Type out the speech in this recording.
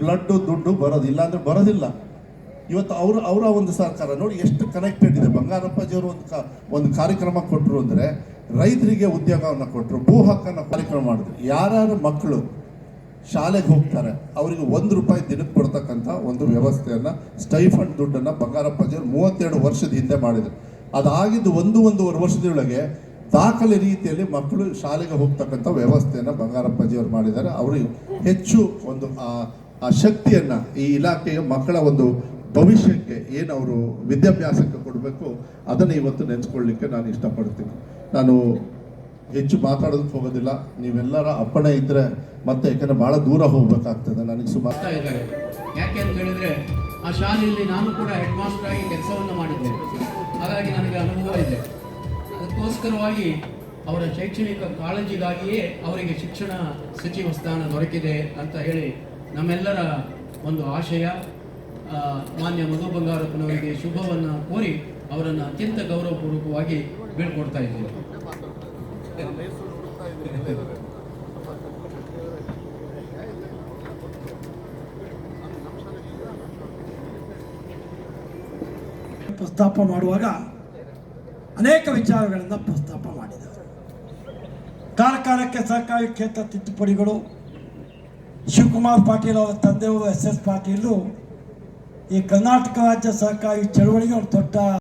Blood ದುಡ್ಡು ಬರೋದಿಲ್ಲ ಅಂದ್ರೆ ಬರೋದಿಲ್ಲ. ಇವತ್ತು ಅವರು, ಅವರ ಒಂದು ಸರ್ಕಾರ ನೋಡಿ ಎಷ್ಟು ಕನೆಕ್ಟೆಡ್ ಇದೆ. ಬಂಗಾರಪ್ಪಜಿಯವರು ಒಂದು ಒಂದು ಕಾರ್ಯಕ್ರಮ ಕೊಟ್ಟರು ಅಂದರೆ ರೈತರಿಗೆ ಉದ್ಯೋಗವನ್ನು ಕೊಟ್ಟರು ಭೂ ಹಕ್ಕನ್ನು ಕಾರ್ಯಕ್ರಮ ಮಾಡಿದ್ರು. ಯಾರ್ಯಾರು ಮಕ್ಕಳು ಶಾಲೆಗೆ ಹೋಗ್ತಾರೆ, ಅವರಿಗೆ ಒಂದು ರೂಪಾಯಿ ದಿನಕ್ಕೆ ಕೊಡ್ತಕ್ಕಂಥ ಒಂದು ವ್ಯವಸ್ಥೆಯನ್ನು ಸ್ಟೈಫಂಡ್ ದುಡ್ಡನ್ನು ಬಂಗಾರಪ್ಪಜಿಯವರು ಮೂವತ್ತೆರಡು ವರ್ಷದ ಹಿಂದೆ ಮಾಡಿದರು. ಅದಾಗಿದ್ದು ಒಂದು, ಒಂದೂವರೆ ವರ್ಷದೊಳಗೆ ದಾಖಲೆ ರೀತಿಯಲ್ಲಿ ಮಕ್ಕಳು ಶಾಲೆಗೆ ಹೋಗ್ತಕ್ಕಂಥ ವ್ಯವಸ್ಥೆಯನ್ನು ಬಂಗಾರಪ್ಪಾಜಿಯವರು ಮಾಡಿದ್ದಾರೆ. ಅವರು ಹೆಚ್ಚು ಒಂದು ಆ ಶಕ್ತಿಯನ್ನು ಈ ಇಲಾಖೆಯ ಮಕ್ಕಳ ಒಂದು ಭವಿಷ್ಯಕ್ಕೆ ಏನು ಅವರು ವಿದ್ಯಾಭ್ಯಾಸಕ್ಕೆ ಕೊಡಬೇಕು, ಅದನ್ನು ಇವತ್ತು ನೆನೆಸ್ಕೊಳ್ಳಿಕ್ಕೆ ನಾನು ಇಷ್ಟಪಡ್ತೀನಿ. ನಾನು ಹೆಚ್ಚು ಮಾತಾಡೋದಕ್ಕೆ ಹೋಗೋದಿಲ್ಲ. ನೀವೆಲ್ಲರ ಅಪ್ಪಣೆ ಇದ್ದರೆ ಮತ್ತೆ ಯಾಕಂದರೆ ಭಾಳ ದೂರ ಹೋಗ್ಬೇಕಾಗ್ತದೆ. ನನಗೆ ಸುಮಾರು ಯಾಕೆ ಅಂತ ಹೇಳಿದ್ರೆ, ಆ ಶಾಲೆಯಲ್ಲಿ ನಾನು ಕೂಡ ಹೆಡ್ ಮಾಸ್ಟರ್ ಆಗಿ ಕೆಲಸವನ್ನು ಮಾಡಿದ್ದೆ ಹಾಗಾಗಿ ನನಗೆ ಅನುಭವ ಇದೆ. ಅದಕ್ಕೋಸ್ಕರವಾಗಿ ಅವರ ಶೈಕ್ಷಣಿಕ ಕಾಳಜಿಗಾಗಿಯೇ ಅವರಿಗೆ ಶಿಕ್ಷಣ ಸಚಿವ ಸ್ಥಾನ ದೊರಕಿದೆ ಅಂತ ಹೇಳಿ ನಮ್ಮೆಲ್ಲರ ಒಂದು ಆಶಯ ಮಾನ್ಯ ಮಧು ಬಂಗಾರಪ್ಪನವರಿಗೆ ಶುಭವನ್ನು ಕೋರಿ ಅವರನ್ನು ಅತ್ಯಂತ ಗೌರವಪೂರ್ವಕವಾಗಿ ಬೀಳ್ಕೊಡ್ತಾ ಇದ್ದೀವಿ. ಪ್ರಸ್ತಾಪ ಮಾಡುವಾಗ ಅನೇಕ ವಿಚಾರಗಳನ್ನು ಪ್ರಸ್ತಾಪ ಮಾಡಿದರು ಕಾಲಕಾಲಕ್ಕೆ ಸಹಕಾರಿ ಕ್ಷೇತ್ರ ತಿದ್ದುಪಡಿಗಳು ಶಿವಕುಮಾರ್ ಪಾಟೀಲ್ ಅವರ ತಂದೆಯವರು ಎಸ್ ಎಸ್ ಪಾಟೀಲು ಈ ಕರ್ನಾಟಕ ರಾಜ್ಯ ಸಹಕಾರಿ ಚಳವಳಿಗೆ ಒಂದು ದೊಡ್ಡ